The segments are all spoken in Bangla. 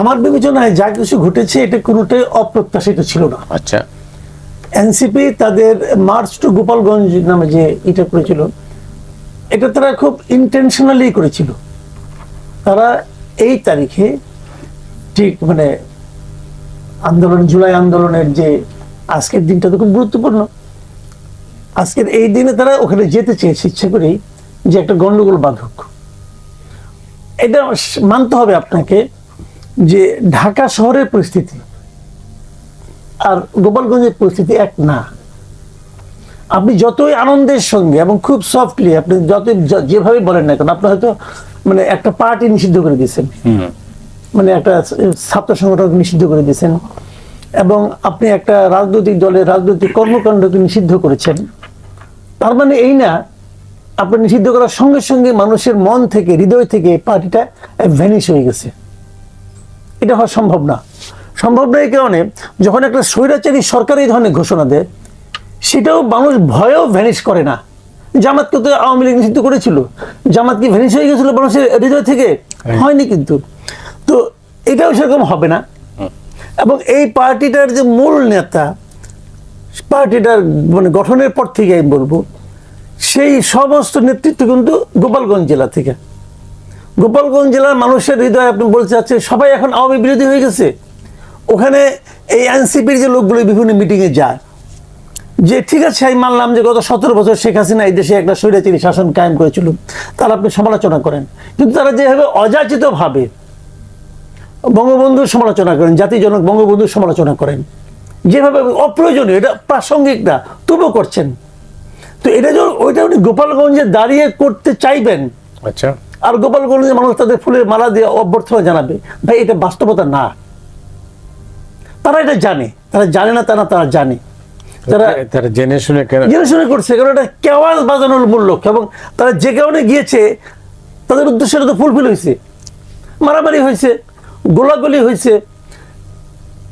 আমার বিবেচনায় যা কিছু ঘটেছে এটা কোনোটাই অপ্রত্যাশিত ছিল না। আচ্ছা। এনসিপি তাদের মার্চ টু গোপালগঞ্জ নামে যে এটা করেছিল এটা তারা খুব ইন্টেনশনালি করেছিল। তারা এই তারিখে ঠিক মানে আন্দোলন জুলাই আন্দোলনের যে আজকের দিনটা তো খুব গুরুত্বপূর্ণ। আজকের এই দিনে তারা ওখানে যেতে চেয়েছে ইচ্ছে করেই যে একটা গন্ডগোল বাঁধক। এটা মানতে হবে আপনাকে যে ঢাকা শহরের পরিস্থিতি আর গোপালগঞ্জের পরিস্থিতি এক না। আপনি যতই আনন্দের সঙ্গে এবং খুব সফটলি আপনি যতই যেভাবে বলেন না কেন আপনি হয়তো মানে একটা পার্টি নিষিদ্ধ করে দিয়েছেন। মানে একটা ছাত্র সংগঠন নিষিদ্ধ করে দিয়েছেন এবং আপনি একটা রাজনৈতিক দলের রাজনৈতিক কর্মকাণ্ডকে নিষিদ্ধ করেছেন। তার মানে এই না আপনি নিষিদ্ধ করার সঙ্গে সঙ্গে মানুষের মন থেকে হৃদয় থেকে পার্টিটা ভ্যানিশ হয়ে গেছে। এটা হওয়া সম্ভব না। সম্ভব না এই কারণে যখন একটা স্বৈরাচারী সরকার এই ধরনের ঘোষণা দেয় সেটাও মানুষ ভয়েও ভ্যানিশ করে না। জামাতকে তো আওয়ামী লীগ নিষিদ্ধ করেছিল? জামাত কি ভ্যানিশ হয়ে গেছিল মানুষের হৃদয় থেকে? হয়নি কিন্তু। তো এটাও সেরকম হবে না। এবং এই পার্টিটার যে মূল নেতা পার্টিটার মানে গঠনের পর থেকে আমি বলব সেই সমস্ত নেতৃত্ব কিন্তু গোপালগঞ্জ জেলা থেকে। গোপালগঞ্জ জেলার মানুষের হৃদয় আপনি বলতে চাচ্ছেন, সবাই এখন আওয়ামী বিরোধী হয়ে গেছে। ওখানে এই এনসিপির যে লোকগুলো বিভিন্ন মিটিংয়ে যায়। যে ঠিক আছে, আমি মানলাম যে গত সতেরো বছর শেখ হাসিনা এই দেশে একটা স্বৈরাচারী শাসন কায়েম করেছিল, তারা আপনি সমালোচনা করেন। কিন্তু তারা যেভাবে অযাচিতভাবে বঙ্গবন্ধুর সমালোচনা করেন জাতি জনক বঙ্গবন্ধুর সমালোচনা করেন, যেভাবে অপ্রয়োজনীয়, এটা প্রাসঙ্গিক না, তবুও করছেন। তো এটা যখন ওইটা উনি গোপালগঞ্জে দাঁড়িয়ে করতে চাইবেন আচ্ছা। আর গোপালগঞ্জের মানুষ তাদের ফুলের মালা দিয়ে অভ্যর্থনা জানাবে ভাই এটা বাস্তবতা না। তারা এটা জানে। তারা জানে না তা না তারা জানে। তারা তারা জেনে শুনে জেনে শুনে করছে কারণ এটা কেওয়াজ বাজানোর মূল লক্ষ্য এবং তারা যে কারণে গিয়েছে তাদের উদ্দেশ্যটা তো ফুলফিল হয়েছে। মারামারি হয়েছে গোলাগুলি হয়েছে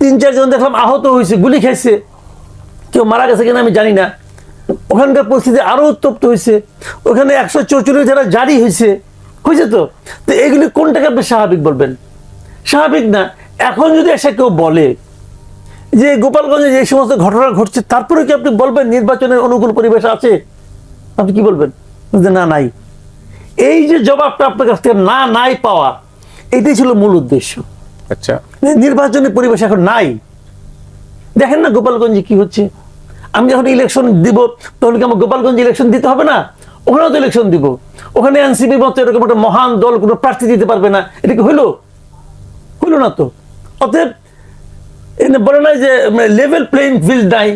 তিন চারজন দেখলাম আহত হয়েছে গুলি খাইছে। কেউ মারা গেছে কিনা আমি জানি না। ওখানকার পরিস্থিতি আরও উত্তপ্ত হয়েছে। ওখানে একশো চৌচল্লিশ ধারা জারি হয়েছে। হয়েছে তো? তো এগুলি কোনটাকে আপনি স্বাভাবিক বলবেন? স্বাভাবিক না এখন যদি এসে কেউ বলে যে গোপালগঞ্জে যে সমস্ত ঘটনা ঘটছে তারপরে কি আপনি বলবেন নির্বাচনের অনুকূল পরিবেশ আছে? আপনি কি বলবেন? যে না নাই। এই যে জবাবটা আপনার কাছ থেকে না নাই পাওয়া এটাই ছিল মূল উদ্দেশ্য। আচ্ছা। নির্বাচনের পরিবেশ এখন নাই। দেখেন না গোপালগঞ্জে কি হচ্ছে? আমি যখন ইলেকশন দিব তখন কি আমার গোপালগঞ্জে ইলেকশন দিতে হবে না? ওখানেও তো ইলেকশন দিব। ওখানে এনসিপি মতো এরকম একটা মহান দল কোনো প্রার্থী দিতে পারবে না। এটা কি হইল? হইল না তো। অতএব এনে বলে না যে লেভেল প্লেইং ফিল্ড নাই।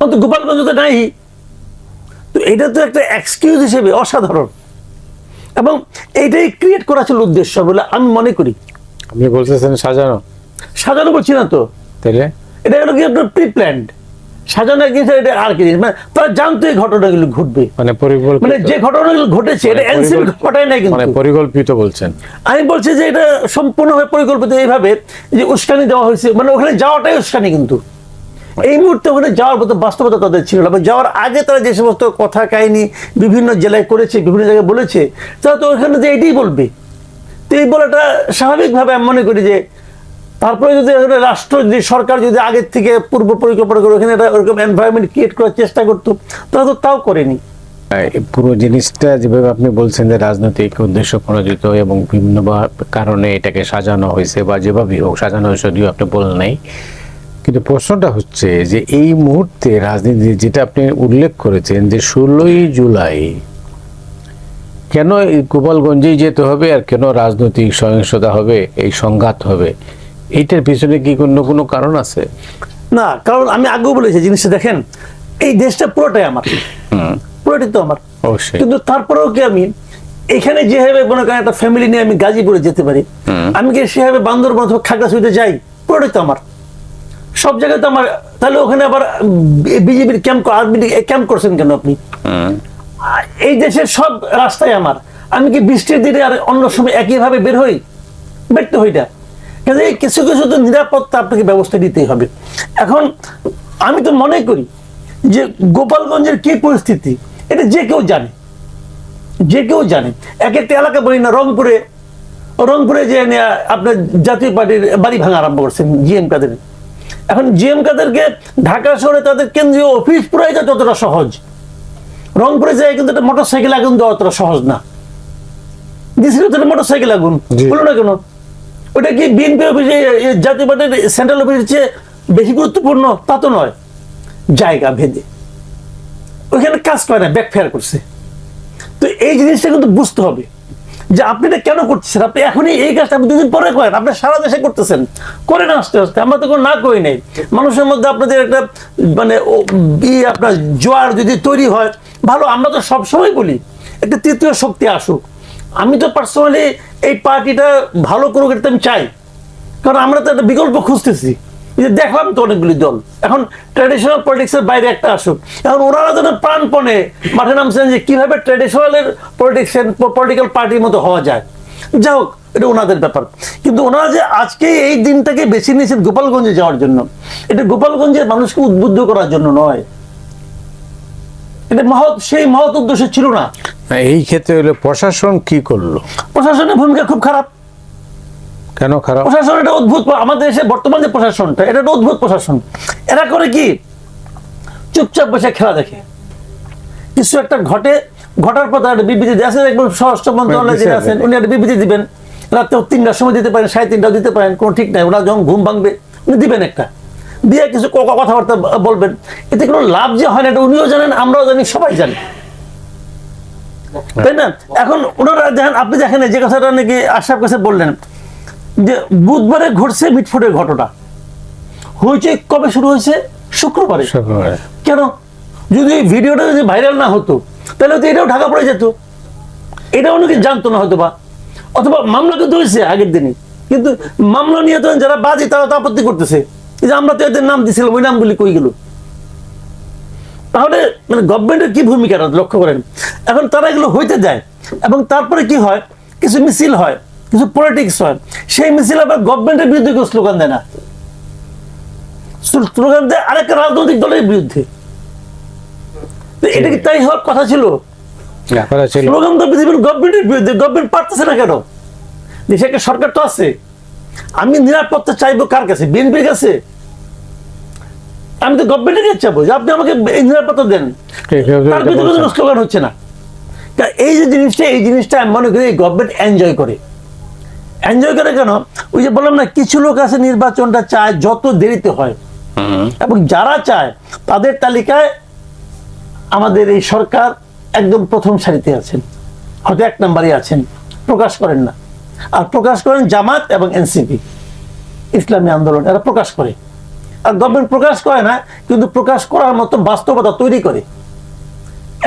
অন্তত গোপালগঞ্জ তো নাই। তো এটা তো একটা এক্সকিউজ হিসেবে অসাধারণ। এবং এইটাই ক্রিয়েট করা ছিল উদ্দেশ্য বলে আমি মনে করি। আপনি বলতেছেন সাজানো। সাজানো বলছি না তো। তাহলে এটা হলো কি আপনার প্রি প্ল্যান্ড সাজানো এক জিনিস এটা আর কি জিনিস? মানে তারা জানতো এই ঘটনাগুলো ঘটবে। মানে পরিকল্পিত মানে যে ঘটনাগুলো ঘটেছে এটা মানে এনসিপি পরিকল্প- ঘটায় নাই মানে পরিকল্পিত বলছেন। আমি বলছি যে এটা সম্পূর্ণভাবে পরিকল্পিত এইভাবে যে উস্কানি দেওয়া হয়েছে মানে ওখানে যাওয়াটাই উস্কানি কিন্তু। এই মুহূর্তে ওখানে যাওয়ার মতো বাস্তবতা তাদের ছিল না। যাওয়ার আগে তারা যে সমস্ত কথা কাহিনী বিভিন্ন জেলায় করেছে বিভিন্ন জায়গায় বলেছে তারা তো ওখানে যে এটাই বলবে। তো এই বলাটা স্বাভাবিকভাবে আমি মনে করি যে তারপরে যদি রাষ্ট্র, যদি সরকার যদি আগের থেকে পূর্ব পরিকল্পনা করে ওখানে ওরকম এনভায়রনমেন্ট ক্রিয়েট করার চেষ্টা করতো, তারা তো তাও করেনি। পুরো জিনিসটা যেভাবে আপনি বলছেন যে রাজনৈতিক উদ্দেশ্য প্রণোদিত এবং বিভিন্ন কারণে এটাকে সাজানো হয়েছে বা যেভাবেই হোক সাজানো হয়েছে যদিও আপনি বলেন নাই। কিন্তু প্রশ্নটা হচ্ছে যে এই মুহূর্তে রাজনীতি যেটা আপনি উল্লেখ করেছেন যে ষোলোই জুলাই কেন গোপালগঞ্জেই যেতে হবে আর কেন রাজনৈতিক সহিংসতা হবে, এই সংঘাত হবে এইটার পিছনে কি কোনো কোনো কারণ আছে? না কারণ আমি আগেও বলেছি জিনিসটা দেখেন এই দেশটা পুরোটাই আমার। পুরোটাই তো আমার। কিন্তু তারপরেও কি আমি এখানে যেভাবে মনে করেন একটা ফ্যামিলি নিয়ে আমি গাজীপুরে যেতে পারি আমি কি সেভাবে বান্দরবান অথবা খাগড়াছড়িতে যাই পুরোটাই তো আমার। সব জায়গায় তো আমার তাহলে ওখানে আবার বিজেপির ক্যাম্প আর্মি ক্যাম্প করছেন কেন আপনি? হুম। এই দেশের সব রাস্তায় আমার। আমি কি বৃষ্টির দিনে আর অন্য সময় একইভাবে বের হই? বেরতে হই না। কিন্তু এই কিছু কিছু তো নিরাপত্তা আপনাকে ব্যবস্থা দিতেই হবে। এখন আমি তো মনে করি যে গোপালগঞ্জের কি পরিস্থিতি এটা যে কেউ জানে। যে কেউ জানে। এক একটা এলাকা বলি না রংপুরে রংপুরে যে আপনার জাতীয় পার্টির বাড়ি ভাঙা আরম্ভ করছেন জিএম কাদের। এখন জিএম কাদেরকে ঢাকা শহরে তাদের কেন্দ্রীয় অফিস পুরাই যতটা সহজ। রংপুরে যায় কিন্তু একটা মোটর সাইকেল আগুন দেওয়া অতটা সহজ না। দিছিল তো মোটর সাইকেল আগুন। বলো না কেন? ওটা কি বিএনপি অফিসে জাতীয় পার্টির সেন্ট্রাল অফিসের চেয়ে বেশি গুরুত্বপূর্ণ? তা তো নয়। জায়গা ভেদে। ওইখানে কাজ করে না ব্যাকফেয়ার করছে। তো এই জিনিসটা কিন্তু বুঝতে হবে যে আপনি এটা কেন করতেছেন? আপনি এখনই এই কাজটা আপনি দুদিন পরে করেন। আপনি সারা দেশে করতেছেন। করেন আস্তে আস্তে। আমরা তো কোনো না করি নাই। মানুষের মধ্যে আপনাদের একটা মানে আপনার জোয়ার যদি তৈরি হয়, ভালো, আমরা তো সবসময় বলি, একটা তৃতীয় শক্তি আসুক। আমি তো পার্সোনালি এই পার্টিটা ভালো করুক এটা আমি চাই। কারণ আমরা তো একটা বিকল্প খুঁজতেছি। যে দেখলাম তো অনেকগুলি দল। এখন ট্র্যাডিশনাল পলিটিক্সের বাইরে একটা আসুক। এখন ওনারা যেন প্রাণপণে মাঠে নামছেন যে কীভাবে ট্র্যাডিশনালের পলিটিক্স পলিটিক্যাল পার্টির মতো হওয়া যায়। যাই হোক এটা ওনাদের ব্যাপার। কিন্তু ওনারা যে আজকে এই দিনটাকে বেছে নিয়েছেন গোপালগঞ্জে যাওয়ার জন্য এটা গোপালগঞ্জের মানুষকে উদ্বুদ্ধ করার জন্য নয়। এটা মহৎ সেই মহৎ উদ্দেশ্য ছিল না, এই ক্ষেত্রে হলো প্রশাসন কি করল? প্রশাসনের ভূমিকা খুব খারাপ। কেন খারাপ? প্রশাসন এটা অদ্ভুত আমাদের দেশে বর্তমান যে প্রশাসনটা এটা একটা অদ্ভুত প্রশাসন। এরা করে কি? চুপচাপ বসে খেলা দেখে। কিছু একটা ঘটে ঘটার পর তারা একটা বিবৃতি দেয় আছেন একদম স্বরাষ্ট্র মন্ত্রণালয়ে যিনি আছেন উনি একটা বিবৃতি দিবেন। রাত্রে তিনটার সময় দিতে পারেন সাড়ে তিনটাও দিতে পারেন কোনো ঠিক নাই ওরা যখন ঘুম ভাঙবে উনি দিবেন একটা। দিয়ে কিছু কথাবার্তা বলবেন। এতে কোনো লাভ যে হয় না এটা উনিও জানেন আমরাও জানি সবাই জানি। তাই না? এখন ওনারা দেখেন আপনি দেখেন যে কথাটা নাকি কাছে বললেন যে বুধবারে ঘটছে মিটফুটের ঘটনা। হইচই কবে শুরু হয়েছে? শুক্রবারে। কেন? যদি ভিডিওটা যদি ভাইরাল না হতো তাহলে তো এটাও ঢাকা পড়ে যেত। এটা অনেকে জানতো না হয়তো বা অথবা মামলা কিন্তু হয়েছে আগের দিনই। কিন্তু মামলা নিয়ে তো যারা বাদী তারা তো আপত্তি করতেছে। যে আমরা তো এদের নাম দিছিলাম ওই নামগুলি কই গেল? তাহলে মানে গভর্নমেন্টের কি ভূমিকা লক্ষ্য করেন? এখন তারা এগুলো হইতে দেয় এবং তারপরে কি হয়? কিছু মিছিল হয় কিছু পলিটিক্স হয়। সেই মিছিল আবার গভর্নমেন্টের বিরুদ্ধে কেউ স্লোগান দেয় না। স্লোগান দেয় আরেকটা রাজনৈতিক দলের বিরুদ্ধে। এটা কি তাই হওয়ার কথা ছিল? ছিল। স্লোগান তো পৃথিবীর গভর্নমেন্টের বিরুদ্ধে গভর্নমেন্ট পারতেছে না কেন? দেশে একটা সরকার তো আছে। আমি নিরাপত্তা চাইব কার কাছে? বিএনপির কাছে? আমি তো গভর্নমেন্টের কাছে চাইব যে আপনি আমাকে নিরাপত্তা দেন। তার ভিতরে কোনো স্লোগান হচ্ছে না। তা এই যে জিনিসটা এই জিনিসটা আমি মনে করি গভর্নমেন্ট এনজয় করে। এনজয় করে কেন? ওই যে বললাম না কিছু লোক আছে নির্বাচনটা চায় যত দেরিতে হয়। এবং যারা চায় তাদের তালিকায় আমাদের এই সরকার একদম প্রথম সারিতে আছেন। হয়তো এক নম্বরে আছেন। প্রকাশ করেন না। আর প্রকাশ করেন জামাত এবং এনসিপি। ইসলামী আন্দোলন এরা প্রকাশ করে। গভর্নমেন্ট প্রকাশ করে না কিন্তু প্রকাশ করার মতো বাস্তবতা তৈরি করে।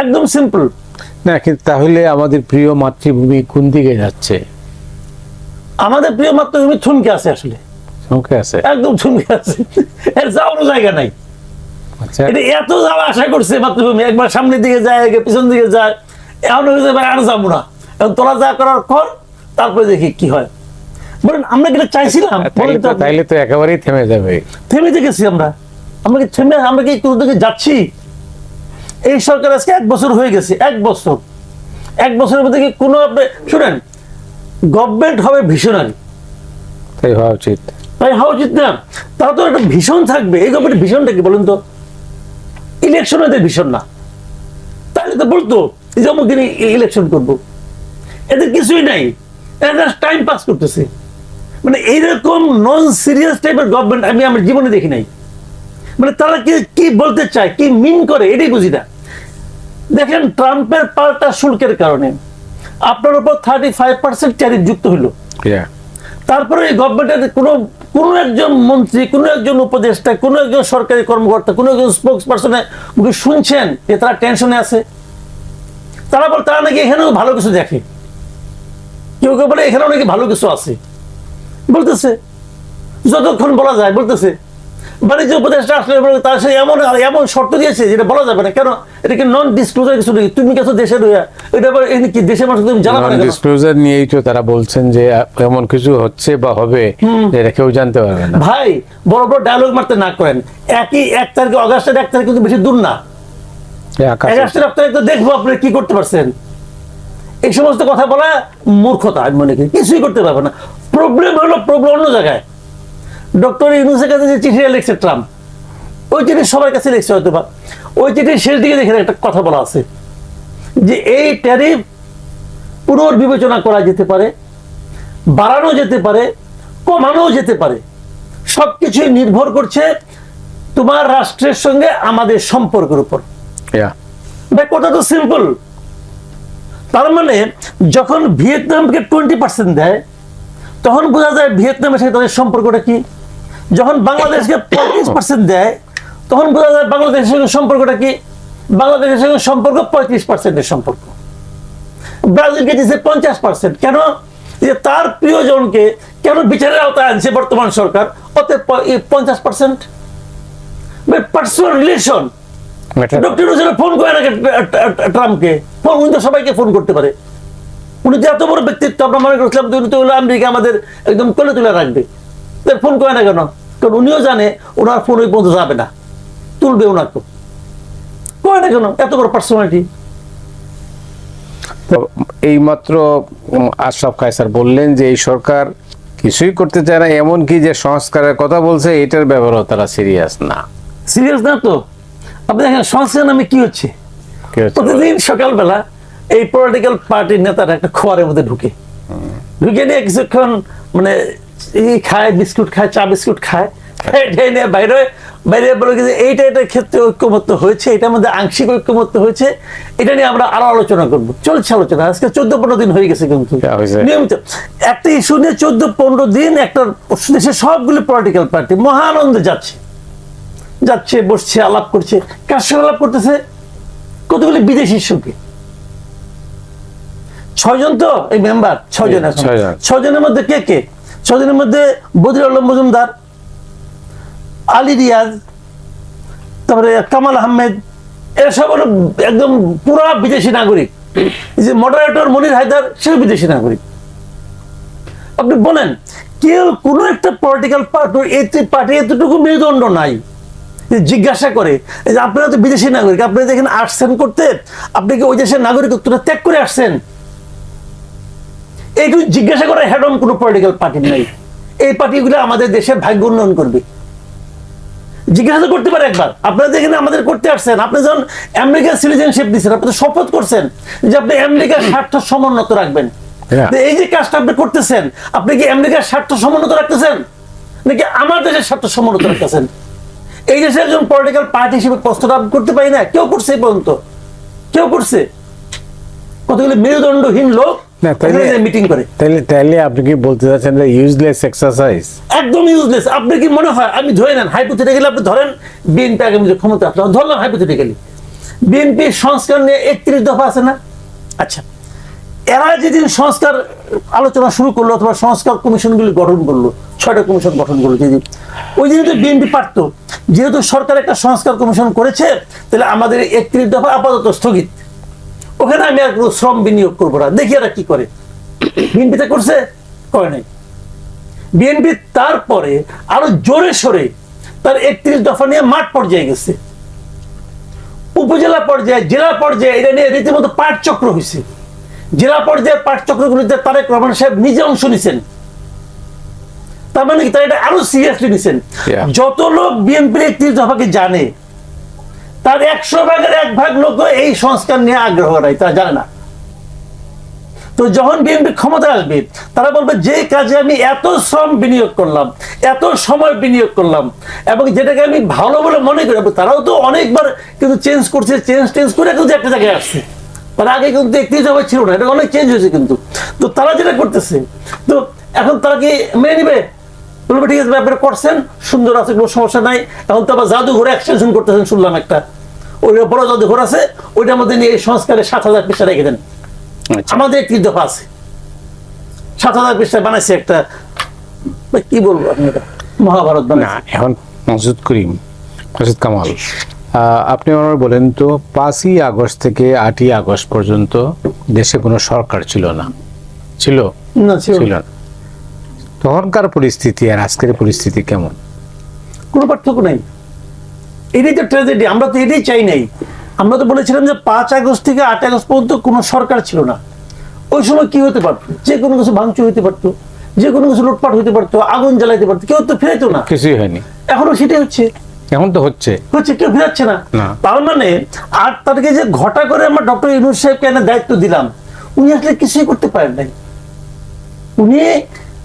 একদম সিম্পল না কিন্তু তাহলে আমাদের প্রিয় মাতৃভূমি কোন দিকে যাচ্ছে? আমাদের প্রিয় মাতৃভূমি থুমকে আছে আসলে। সংখ্যা আছে? একদম থুমকে আছে। এর যাওয়ার জায়গা নাই। আচ্ছা। এটা এত যাওয়া আশা করছে মাতৃভূমি একবার সামনের দিকে যায় পিছন দিকে যায়। এমন হয়েছে আর যাব না। এখন তোরা যা করার কর তারপরে দেখি কি হয়। বলেন আমরা কি চাইছিলাম? তাইলে তো তো আপনি। তাইলে তো একেবারেই থেমে যাবে। থেমে গেছি আমরা। আমরা কি থেমে আমরা কি কোন দিকে যাচ্ছি? এই সরকার আজকে এক বছর হয়ে গেছে এক বছর। এক বছরের মধ্যে কি কোনো আপনি- শুনেন গভর্নমেন্ট হবে ভিশনারি তাই হওয়া উচিত। তাই হওয়া উচিত না। তারা তো একটা ভীষণ থাকবে। এই গভর্নমেন্ট ভীষণটা কি বলুন তো? ইলেকশন এদের ভীষণ না। তাহলে তো বলতো যে অমুক দিনে ইলেকশন করব? এদের কিছুই নাই। এরা টাইম পাস করতেছে। মানে এইরকম নন সিরিয়াস টাইপের গভর্নমেন্ট আমি আমার জীবনে দেখি নাই। মানে তারা কি কি বলতে চায় কি মিন করে এটাই বুঝি না। দেখেন ট্রাম্পের পাল্টা শুল্কের কারণে আপনার উপর থার্টি ফাইভ পার্সেন্ট ট্যারিফ যুক্ত হলো Yeah. তারপরে এই গভর্নমেন্টের কোনো কোনো একজন মন্ত্রী কোনো একজন উপদেষ্টা কোনো একজন সরকারি কর্মকর্তা কোনো একজন স্পোক্স পার্সনে মুখে শুনছেন যে তারা টেনশনে আছে। তারা বল তারা নাকি এখানেও ভালো কিছু দেখে। কেউ কেউ বলে এখানেও নাকি ভালো কিছু আছে। বলতেছে। যতক্ষণ বলা যায় বলতেছে। বাণিজ্য উপদেষ্টা আসলে তার সে এমন এমন শর্ত দিয়েছে যেটা বলা যাবে না। কেন? এটা কি নন ডিসক্লোজার কিছু নেই তুমি গেছো দেশের হইয়া এটা আবার কি দেশের মানুষ তুমি জানাবে না। কেন? ডিসক্লোজার নিয়েই তো তারা বলছেন যে এমন কিছু হচ্ছে বা হবে যেটা কেউ জানতে পারবে না। ভাই বড় বড় ডায়লগ মারতে না করেন। একই এক তারিখে অগাস্টের এক তারিখ কিন্তু বেশি দূর না। অগাস্টের এক তারিখ তো দেখব আপনি কি করতে পারছেন। এই সমস্ত কথা বলা মূর্খতা আমি মনে করি। কিছুই করতে পারবে না। প্রবলেম হলো প্রবলেম অন্য জায়গায়। ডক্টর ইউনুসের কাছে যে চিঠিটা লিখছে ট্রাম্প ওই চিঠি সবার কাছে লিখছে হয়তো বা। ওই চিঠির শেষ দিকে দেখে একটা কথা বলা আছে যে এই ট্যারিফ পুনর্বিবেচনা করা যেতে পারে বাড়ানো যেতে পারে কমানো যেতে পারে। সব কিছুই নির্ভর করছে তোমার রাষ্ট্রের সঙ্গে আমাদের সম্পর্কের উপর। কথা তো সিম্পল তার মানে যখন ভিয়েতনামকে টোয়েন্টি পার্সেন্ট দেয় তখন বোঝা যায় ভিয়েতনামের সাথে তাদের সম্পর্কটা কি? যখন বাংলাদেশকে পঁয়ত্রিশ পার্সেন্ট দেয় তখন বোঝা যায় বাংলাদেশের সঙ্গে সম্পর্কটা কি? বাংলাদেশের সঙ্গে সম্পর্ক পঁয়ত্রিশ পার্সেন্টের সম্পর্ক। ব্রাজিলকে দিচ্ছে পঞ্চাশ পার্সেন্ট কেন? যে তার প্রিয়জনকে কেন বিচারের আওতায় আনছে বর্তমান সরকার? অতএব পঞ্চাশ percent personal relation doctor phone করে নাকি ট্রাম্পকে? ফোন উনি তো সবাইকে ফোন করতে পারে। উনি যে এত বড় ব্যক্তিত্ব আমরা মনে করছিলাম উনি তো হলো আমেরিকা আমাদের একদম কোলে তুলে রাখবে। ফোন করে না কেন? কারণ উনিও জানে ওনার ফোন ওই পর্যন্ত যাবে না। তুলবে ওনাকে। করে না কেন? এত বড় পার্সোনালিটি তো এইমাত্র উম, আশরাফ কায়সার বললেন যে এই সরকার কিছুই করতে চায় না এমনকি যে সংস্কারের কথা বলছে এটার ব্যাপারেও তারা সিরিয়াস না। সিরিয়াস না তো? আপনি দেখেন সংস্কার নামে কি হচ্ছে? কি হচ্ছে? প্রতিদিন সকালবেলা এই পলিটিক্যাল পার্টির নেতারা একটা খোয়ারের মধ্যে ঢুকে। ঢুকে নিয়ে কিছুক্ষণ মানে এই খায় বিস্কুট খায় চা বিস্কুট খায় খেয়ে নিয়ে বাইরে বাইরে বলে যে এইটা এটার ক্ষেত্রে ঐক্যমত্য হয়েছে এটার মধ্যে আংশিক ঐক্যমত্য হয়েছে এটা নিয়ে আমরা আরও আলোচনা করব। চলছে আলোচনা আজকে চোদ্দ পনেরো দিন হয়ে গেছে কিন্তু। হ্যাঁ, নিয়মিত। একটা ইস্যু নিয়ে চোদ্দ পনেরো দিন একটা দেশের সবগুলো পলিটিক্যাল পার্টি মহানন্দে যাচ্ছে। যাচ্ছে বসছে আলাপ করছে। কার সঙ্গে আলাপ করতেছে? কতগুলি বিদেশির সঙ্গে ছয়জন তো? এই মেম্বার ছয়জন এখন। ছয়জনের মধ্যে কে কে? ছয়জনের মধ্যে বদির আলম মজুমদার আলী রিয়াজ তারপরে কামাল আহমেদ এরা সব হলো একদম পুরা বিদেশি নাগরিক। যে মডারেটর মনির হায়দার সেও বিদেশি নাগরিক। আপনি বলেন কেউ কোনো একটা পলিটিক্যাল পার্টি এতে পার্টি এতটুকু মেরুদণ্ড নাই। যে জিজ্ঞাসা করে এই যে আপনারা তো বিদেশি নাগরিক আপনি যেখানে আসছেন করতে আপনি কি ওই দেশের নাগরিকত্বটা ত্যাগ করে আসছেন? এইটুকু জিজ্ঞাসা করে হেড অন কোনো পলিটিক্যাল পার্টি নাই। এই পার্টিগুলো আমাদের দেশের ভাগ্য উন্নয়ন করবে। জিজ্ঞাসা করতে পারে একবার। আপনারা দেখেন আমাদের করতে আসছেন আপনি যখন আমেরিকার সিটিজেনশিপ দিচ্ছেন আপনি শপথ করছেন যে আপনি আমেরিকার স্বার্থ সমুন্নত রাখবেন। এই যে কাজটা আপনি করতেছেন আপনি কি আমেরিকার স্বার্থ সমুন্নত রাখতেছেন? নাকি আমার দেশের স্বার্থ সমুন্নত রাখতেছেন? এই দেশের একজন পলিটিক্যাল পার্টি হিসেবে প্রস্তুত আমি করতে পারি না। কেউ করছে এই পর্যন্ত। কেউ করছে। কতগুলি মেরুদণ্ডহীন লোক না, তাইলে- মিটিং করে। তাহলে তাহলে আপনি কি বলতে চাচ্ছেন যে ইউজলেস এক্সারসাইজ একদম ইউজলেস আপনি কি মনে হয় আপনি ধরে নেন হাইপোথেটিক্যালি আপনি ধরেন বিএনপি আগামী যে ক্ষমতা আপনার ধরলাম হাইপোথেটিক্যালি বিএনপি সংস্কার নিয়ে একত্রিশ দফা আছে না? আচ্ছা এরা যেদিন সংস্কার আলোচনা শুরু করল অথবা সংস্কার কমিশনগুলি গঠন করল ছয়টা কমিশন গঠন করল যেদিন ওই দিনে তো বিএনপি পারতো। যেহেতু সরকার একটা সংস্কার কমিশন করেছে তাহলে আমাদের একত্রিশ দফা আপাতত স্থগিত। ওখানে আমি আর কোনো শ্রম বিনিয়োগ করব না। দেখি এরা কি করে। বিএনপিতে করছে করে নাই। বিএনপি তারপরে আরও জোরে সরে তার একত্রিশ দফা নিয়ে মাঠ পর্যায়ে গেছে। উপজেলা পর্যায়ে জেলা পর্যায়ে এটা নিয়ে রীতিমতো পাঠচক্র হয়েছে জেলা পর্যায়ে পাঠচক্রগুলিতে তারেক রহমান সাহেব নিজে অংশ নিছেন। তার মানে কি তারা এটা আরও সিরিয়াসলি নিছেন। যত লোক বিএনপির একত্রিশ দফাকে জানে তার একশো ভাগের এক ভাগ লোক এই সংস্কার নিয়ে আগ্রহ নাই তারা জানে না। তো যখন বিএনপি ক্ষমতা আসবে, তারা বলবে, যে কাজে আমি এত শ্রম বিনিয়োগ করলাম, এত সময় বিনিয়োগ করলাম, এবং যেটাকে আমি ভালো বলে মনে করি তারাও তো অনেকবার কিন্তু চেঞ্জ করছে চেঞ্জ টেঞ্জ করে কিন্তু একটা জায়গায় আসছে। তার আগে কিন্তু একত্রিশ দফা ছিল না, এটা অনেক চেঞ্জ হয়েছে কিন্তু। তো তারা যেটা করতেছে, তো এখন তারা কি মেনে নিবে? বলবে ঠিক আছে ব্যাপারে করছেন সুন্দর আছে কোনো সমস্যা নাই। এখন তো আবার জাদুঘরে এক্সটেনশন করতেছেন শুনলাম একটা। ওই বড় জাদুঘর আছে ওইটার মধ্যে নিয়ে এই সংস্কারের সাত হাজার পৃষ্ঠা রেখে দেন। আমাদের একটি দফা আছে। সাত হাজার পৃষ্ঠা বানাইছে একটা কি বলব আপনি মহাভারত না এখন মসজিদ করিম মসজিদ কামাল। আহ, আপনি আমার বলেন তো পাঁচই আগস্ট থেকে আটই আগস্ট পর্যন্ত দেশে কোনো সরকার ছিল? না ছিল না। ছিল না। তখনকার পরিস্থিতি আর আজকের পরিস্থিতি কেমন? কোনো পার্থক্য নাই। এটাই তো ট্র্যাজেডি আমরা তো এটাই চাই নাই। আমরা তো বলেছিলাম যে পাঁচ আগস্ট থেকে আট আগস্ট পর্যন্ত কোনো সরকার ছিল না। ওই সময় কি হতে পারতো? যে কোনো কিছু ভাঙচুর হতে পারতো যে কোনো কিছু লুটপাট হতে পারতো আগুন জ্বালাইতে পারতো কেউ তো ফিরাইতো না। কিছুই হয়নি। এখনও সেটাই হচ্ছে। এখন তো হচ্ছে। হচ্ছে কেউ ফিরাচ্ছে না। না। তার মানে আট তারিখে যে ঘটা করে আমরা ডক্টর ইউনুস সাহেবকে এনে দায়িত্ব দিলাম উনি আসলে কিছুই করতে পারেন নাই। উনি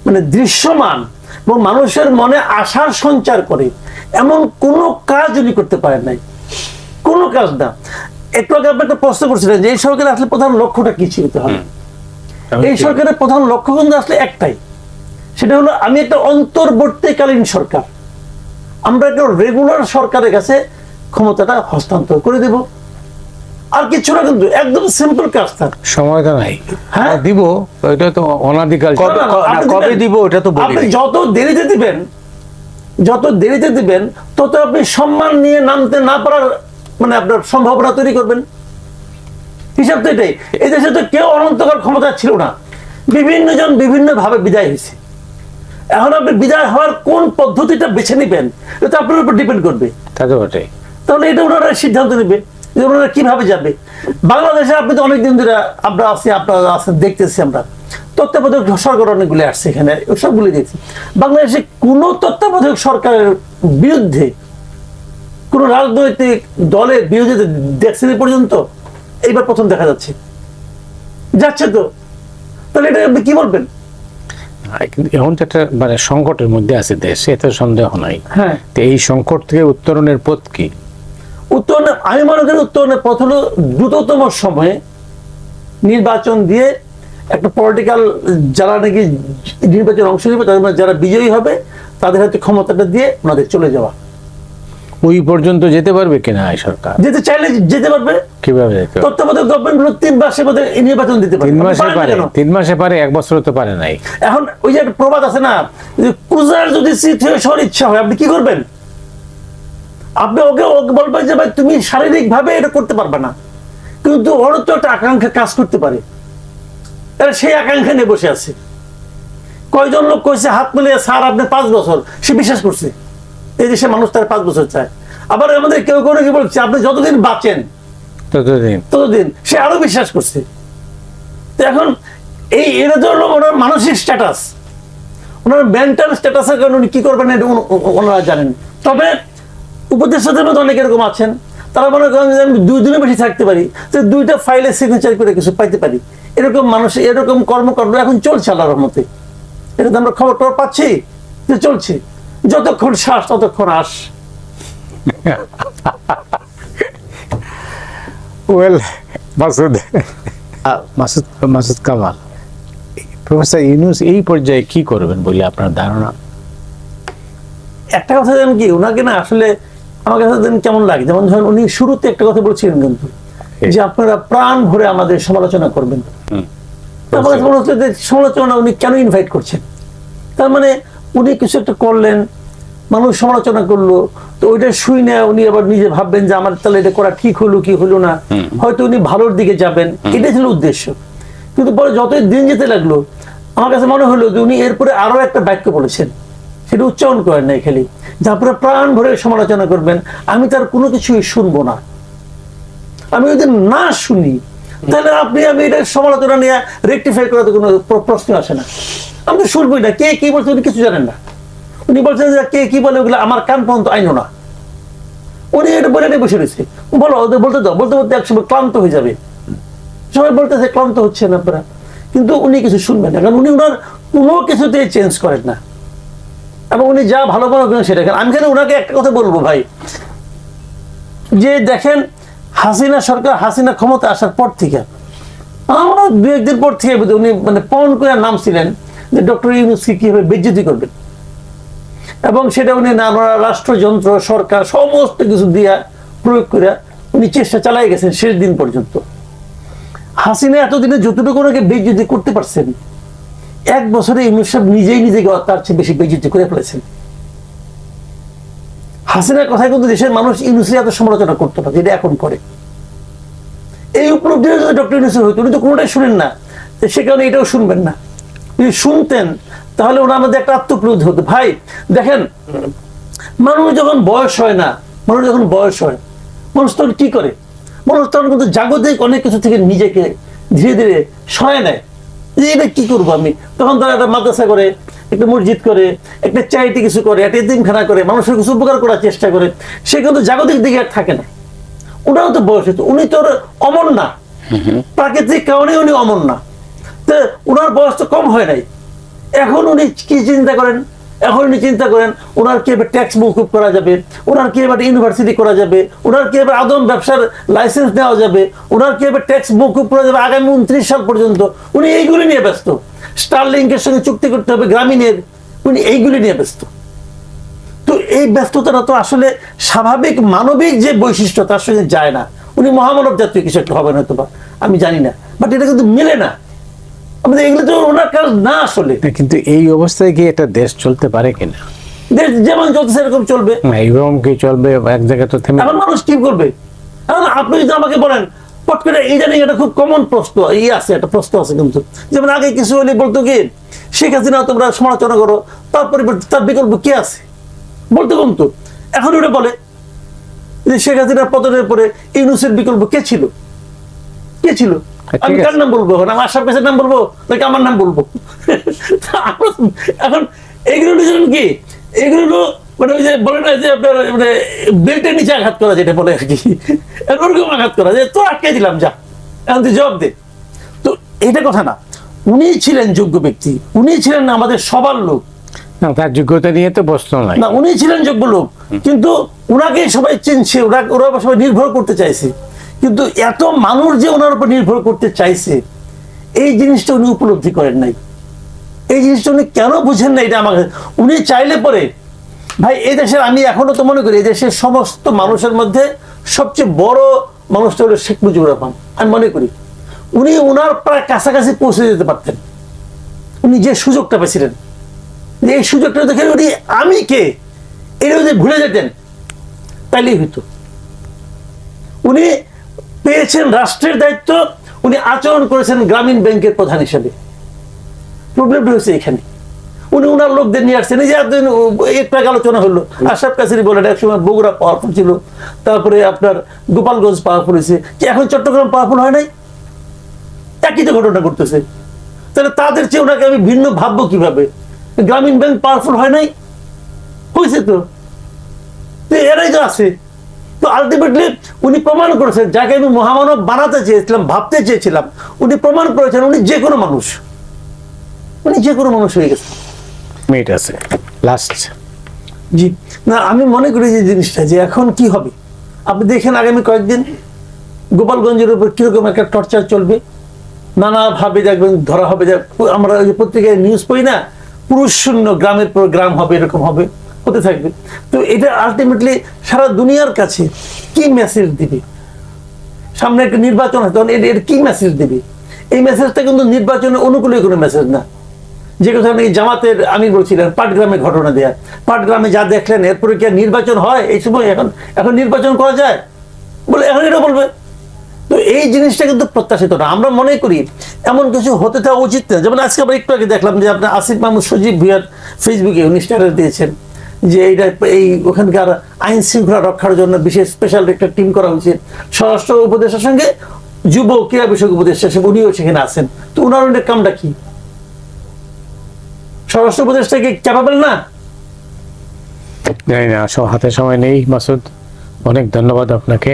মানে দৃশ্যমান এবং মানুষের মনে আশার সঞ্চার করে। এমন কোনো কাজ উনি করতে পারেন নাই। কোনো কাজ না। একটু আগে আপনি একটা প্রশ্ন করছিলেন যে এই সরকারের আসলে প্রধান লক্ষ্যটা কি ছিল হবে এই সরকারের প্রধান লক্ষ্য কিন্তু আসলে একটাই। সেটা হলো আমি একটা অন্তর্বর্তীকালীন সরকার। আমরা একটা রেগুলার সরকারের কাছে ক্ষমতাটা হস্তান্তর করে দেব। আর কিছু না কিন্তু একদম সিম্পল কাজ তার সময় তো নাই। হ্যাঁ? দিব এটা তো অনাদিকাল কবে-। দিব ওটা তো বলি আপনি। যত দেরিতে দিবেন যত দেরিতে দিবেন তত আপনি সম্মান নিয়ে নামতে না পারার মানে আপনার সম্ভাবনা তৈরি করবেন। হিসাব তো এটাই। এই দেশে তো কেউ অনন্তকাল ক্ষমতা ছিল না। বিভিন্ন জন বিভিন্ন ভাবে বিদায় হয়েছে। এখন আপনি বিদায় হওয়ার কোন পদ্ধতিটা বেছে নেবেন এটা আপনার উপর ডিপেন্ড করবে। তা তো বটে তাহলে এটা ওনারা সিদ্ধান্ত নেবে। যে ওনারা কীভাবে যাবে? বাংলাদেশে আপনি তো অনেকদিন ধরে আমরা আছি আপনারা আছেন দেখতেছি আমরা। তত্ত্বাবধায়ক সরকার অনেকগুলি আসছে এখানে সবগুলি দেখছি। বাংলাদেশে কোনো তত্ত্বাবধায়ক সরকারের বিরুদ্ধে কোন রাজনৈতিক দলের বিরোধিতা দেখছেন পর্যন্ত? এইবার প্রথম দেখা যাচ্ছে। যাচ্ছে তো। তাহলে এটা আপনি কি বলবেন? আর এখন তো একটা মানে সংকটের মধ্যে আছে দেশ এতে সন্দেহ নাই। হ্যাঁ। তো এই সংকট থেকে উত্তরণের পথ কি? উত্তরণে আমি মনে করি উত্তরণের পথ হলো দ্রুততম সময়ে নির্বাচন দিয়ে একটা পলিটিক্যাল যারা নাকি নির্বাচনে অংশ নেবে তাদের মধ্যে যারা বিজয়ী হবে তাদের হাতে ক্ষমতাটা দিয়ে ওনাদের চলে যাওয়া। ওই পর্যন্ত যেতে পারবে কিনা এই সরকার? যেতে চাইলে যেতে পারবে। কীভাবে? তত্ত্বাবধায়ক গভর্নমেন্টগুলো তিন মাসের মধ্যে নির্বাচন দিতে পারে তিন মাসে পারে তিন মাসে পারে এক বছর তো পারে নাই। এখন ওই যে একটা প্রবাদ আছে না যে কুজার যদি শীত হয়ে সর ইচ্ছা হয় আপনি কি করবেন? আপনি ওকে ওকে বলবেন যে ভাই তুমি শারীরিক ভাবে এটা করতে পারবে না। কিন্তু ওর তো একটা আকাঙ্ক্ষা কাজ করতে পারে। তাহলে সেই আকাঙ্ক্ষা নিয়ে বসে আছে। কয়জন লোক কইছে হাত মিলিয়ে স্যার আপনি পাঁচ বছর। সে বিশ্বাস করছে। এই দেশে মানুষ তার পাঁচ বছর চায়। আবার আমাদের কেউ কেউ কি বলছে আপনি যতদিন বাঁচেন ততদিন। ততদিন। সে আরও বিশ্বাস করছে। তো এখন এই এটা তো হলো ওনার মানসিক স্ট্যাটাস ওনার মেন্টাল স্ট্যাটাসের কারণে উনি কি করবেন এটা ওনারা জানেন। তবে উপদেষ্টাদের মধ্যে অনেক এরকম আছেন। তারা মনে করেন যে আমি দুই দিনে বেশি থাকতে পারি যে দুইটা ফাইলে সিগনেচার করে কিছু পাইতে পারি। এরকম মানুষ এরকম কর্মকাণ্ড এখন চলছে আল্লাহর মতে এটা তো আমরা খবর টবর পাচ্ছি যে চলছে। যতক্ষণ শ্বাস ততক্ষণ আস। ওয়েল মাসুদ। মাসুদ মাসুদ কামাল প্রফেসর ইউনুস এই পর্যায়ে কি করবেন বলে আপনার ধারণা? একটা কথা জানেন কি ওনাকে না আসলে আমার কাছে কেমন লাগে। যেমন ধরেন উনি শুরুতে একটা কথা বলছিলেন কিন্তু যে আপনারা প্রাণ ভরে আমাদের সমালোচনা করবেন। আমার কাছে মনে হচ্ছে যে সমালোচনা উনি কেন ইনভাইট করছেন? তার মানে উনি কিছু একটা করলেন মানুষ সমালোচনা করল তো ওইটা শুই না উনি আবার নিজে ভাববেন যে আমার তাহলে এটা করা ঠিক হলো কি হলো না। হয়তো উনি ভালোর দিকে যাবেন। এটাই ছিল উদ্দেশ্য। কিন্তু পরে যতই দিন যেতে লাগল আমার কাছে মনে হলো যে উনি এরপরে আরও একটা বাক্য বলেছেন। সেটা উচ্চারণ করেন নাই খালি। যে আপনারা প্রাণ ভরে সমালোচনা করবেন, আমি তার কোনো কিছুই শুনব না। আমি যদি না শুনি, তাহলে আপনি আমি এটা সমালোচনা নিয়ে রেকটিফাই করার কোনো প্রশ্ন আসে না। তো শুনবই না, কে কি বলছে উনি কিছু জানেন না। উনি বলছেন যে কে কি বলে ওগুলো আমার কান পর্যন্ত আইনো না। উনি এটা বলে নিয়ে বসে রয়েছে। বলো, ওদের বলতে দাও, বলতে বলতে একসময় ক্লান্ত হয়ে যাবে। সবাই বলতেছে, ক্লান্ত হচ্ছেন আপনারা। কিন্তু উনি কিছু শুনবেন না, কারণ উনি ওনার কোনো কিছুতেই চেঞ্জ করেন না। এবং উনি যা ভালো মনে করেন সেটা করেন। আমি কেন ওনাকে একটা কথা বলব ভাই? যে দেখেন, হাসিনা সরকার হাসিনা ক্ষমতা আসার পর থেকে আমরা দু একদিন পর থেকে উনি মানে পণ করে নামছিলেন যে ডক্টর ইউনুসকে কীভাবে বেজ্জতি করবেন। এবং সেটা উনি নানা রাষ্ট্রযন্ত্র, সরকার, সমস্ত কিছু দিয়া প্রয়োগ করে উনি চেষ্টা চালাই গেছেন শেষ দিন পর্যন্ত। হাসিনা এতদিনে যতটুকু ওনাকে বেজ্জতি করতে পারছেন এক বছরে ইউনুস সাহেব নিজেই নিজেকে তার চেয়ে বেশি বেজ্জতি করে ফেলেছেন। হাসিনার কথায় কিন্তু দেশের মানুষ ইউনুসের এত সমালোচনা করতো না, যেটা এখন করে। এই উপলব্ধিটা যদি ডক্টর ইউনুসের হইতো, উনি তো কোনোটাই শুনেন না। সে কারণে এটাও শুনবেন না। যদি শুনতেন, তাহলে ওনার মধ্যে একটা আত্মপ্রবোধ হতো। ভাই, দেখেন, মানুষ যখন বয়স হয় না, মানুষ যখন বয়স হয়, মানুষ তখন কি করে? মানুষ তখন কিন্তু জাগতিক অনেক কিছু থেকে নিজেকে ধীরে ধীরে সয় নেয়। এটা কি করব আমি? তখন তারা একটা মাদ্রাসা করে একটা মসজিদ করে একটা চ্যারিটি কিছু করে একটা এতিমখানা করে মানুষের কিছু উপকার করার চেষ্টা করে। সে কিন্তু জাগতিক দিকে আর থাকে না। ওনারও তো বয়স হয়েছে। উনি তোর অমর না। প্রাকৃতিক কারণে উনি অমর না। তো ওনার বয়স তো কম হয় নাই। এখন উনি কি চিন্তা করেন? এখন উনি চিন্তা করেন, ওনার কি ট্যাক্স মৌকুব করা যাবে? ওনার কি এবার ইউনিভার্সিটি করা যাবে? ওনার কি এবার আদম ব্যবসার লাইসেন্স নেওয়া যাবে? ওনার কি এবার ট্যাক্স মৌকুব করা যাবে আগামী উনত্রিশ সাল পর্যন্ত? উনি এইগুলি নিয়ে ব্যস্ত। স্টারলিংকের সঙ্গে চুক্তি করতে হবে গ্রামীণের। উনি এইগুলি নিয়ে ব্যস্ত। তো এই ব্যস্ততাটা তো আসলে স্বাভাবিক মানবিক যে বৈশিষ্ট্য, তার সঙ্গে যায় না। উনি মহামানব জাতীয় কিছু একটা হবেন হয়তো বা আমি জানি না। বাট এটা কিন্তু মেলে না। আমাদের এগুলো তো ওনার কাজ না আসলে। কিন্তু এই অবস্থায় কি একটা দেশ চলতে পারে কিনা? দেশ যেমন চলছে সেরকম চলবে। এইরকম কি চলবে? এক জায়গায় তো থেমে এখন মানুষ কি করবে? এখন আপনি যদি আমাকে বলেন পট করে এটা খুব কমন প্রশ্ন ই আছে একটা প্রশ্ন আছে কিন্তু। যেমন আগে কিছু হলে বলতো কি শেখ হাসিনা তোমরা সমালোচনা করো তার পরিবর্তে তার বিকল্প কি আছে? বলতে কমতো এখন ওটা বলে যে শেখ হাসিনার পতনের পরে ইউনুসের বিকল্প কে ছিল? কে ছিল? আমি আছে। কার নাম বলব এখন? আমার আশরাফ কাছের নাম বলব নাকি আমার নাম বলব? এখন এগুলো কি? এগুলো মানে ওই যে বলে না যে আপনার মানে বেল্টের নিচে আঘাত করা যেটা বলে আর কি। ওরকম আঘাত করা। যে তো আটকে দিলাম যা। এখন তুই জবাব দে। তো এটা কথা না। উনি ছিলেন যোগ্য ব্যক্তি। উনি ছিলেন আমাদের সবার লোক। না তার যোগ্যতা নিয়ে তো প্রশ্ন নাই। না উনি ছিলেন যোগ্য লোক। কিন্তু ওনাকে সবাই চিনছে। ওরা ওরা সবাই নির্ভর করতে চাইছে। কিন্তু এত মানুষ যে ওনার উপর নির্ভর করতে চাইছে, এই জিনিসটা উনি উপলব্ধি করেন নাই। এই জিনিসটা উনি কেন বুঝেন না এটা আমাকে? উনি চাইলে পরে, ভাই, এই দেশের আমি এখনও তো মনে করি, এই দেশের সমস্ত মানুষের মধ্যে সবচেয়ে বড় মানুষটা হলো শেখ মুজিবুর রহমান। আমি মনে করি, উনি ওনার প্রায় কাছাকাছি পৌঁছে যেতে পারতেন। উনি যে সুযোগটা পেয়েছিলেন, যে এই সুযোগটা দেখে উনি আমি কে এটা যদি ভুলে যেতেন, তাইলেই হইতো। উনি পেয়েছেন রাষ্ট্রের দায়িত্ব, উনি আচরণ করেছেন গ্রামীণ ব্যাংকের প্রধান হিসেবে। প্রবলেমটা হচ্ছে এখানে। উনি ওনার লোকদের নিয়ে আসছেন। এই যে একদিন একটু আলোচনা হলো, আশরাফ কাসিরি বলেন একসময় বগুড়া পাওয়ারফুল ছিল, তারপরে আপনার গোপালগঞ্জ পাওয়ারফুল হয়েছে। এখন চট্টগ্রাম পাওয়ারফুল হয় নাই? একই তো ঘটনা করতেছে তাহলে তাদের চেয়ে ওনাকে আমি ভিন্ন ভাববো কীভাবে? গ্রামীণ ব্যাংক পাওয়ারফুল হয় নাই? হয়েছে তো এরাই তো আছে। আলটিমেটলি উনি প্রমাণ করেছেন যাকে আমি মহামানব বানাতে চেয়েছিলাম ভাবতে চেয়েছিলাম উনি প্রমাণ করেছেন উনি যে কোনো মানুষ। উনি যে কোনো মানুষ হয়ে গেছে। আছে লাস্ট জি না আমি মনে করি যে জিনিসটা যে এখন কি হবে? আপনি দেখেন আগামী কয়েকদিন গোপালগঞ্জের উপর কীরকম একটা টর্চার চলবে। নানাভাবে দেখবেন ধরা হবে যে আমরা যে পত্রিকায় নিউজ পড়ি না পুরুষ শূন্য গ্রামের পর গ্রাম হবে এরকম হবে। হতে থাকবে। তো এটা আলটিমেটলি সারা দুনিয়ার কাছে কি মেসেজ দিবে? সামনে একটা নির্বাচন হয় তখন এর এর কি মেসেজ দিবে? এই মেসেজটা কিন্তু নির্বাচনের অনুকূলে কোনো মেসেজ না। যে কথা নাকি জামাতের, আমি বলছিলেন পাটগ্রামে ঘটনা দেয়া। পাটগ্রামে যা দেখলেন, এরপরে কি নির্বাচন হয়? এই সময় এখন এখন নির্বাচন করা যায়? বলে এখন এটা বলবে। তো এই জিনিসটা কিন্তু প্রত্যাশিত না। আমরা মনে করি এমন কিছু হতে থাকা উচিত না। যেমন আজকে আমরা একটু আগে দেখলাম যে আপনার আসিফ মাহমুদ সজীব ভুইয়ার ফেসবুকে উনি স্ট্যাটাস দিয়েছেন। যে এইটা এই ওখানকার আইন শৃঙ্খলা রক্ষার জন্য বিশেষ স্পেশাল একটা টিম করা হয়েছে। স্বরাষ্ট্র উপদেষ্টার সঙ্গে যুব ক্রীড়া বিষয়ক উপদেষ্টা উনিও সেখানে আছেন। তো ওনার ওদের কামটা কি? স্বরাষ্ট্র উপদেষ্টা কি ক্যাপাবল না? জানি না সব হাতে সময় নেই, মাসুদ। অনেক ধন্যবাদ আপনাকে।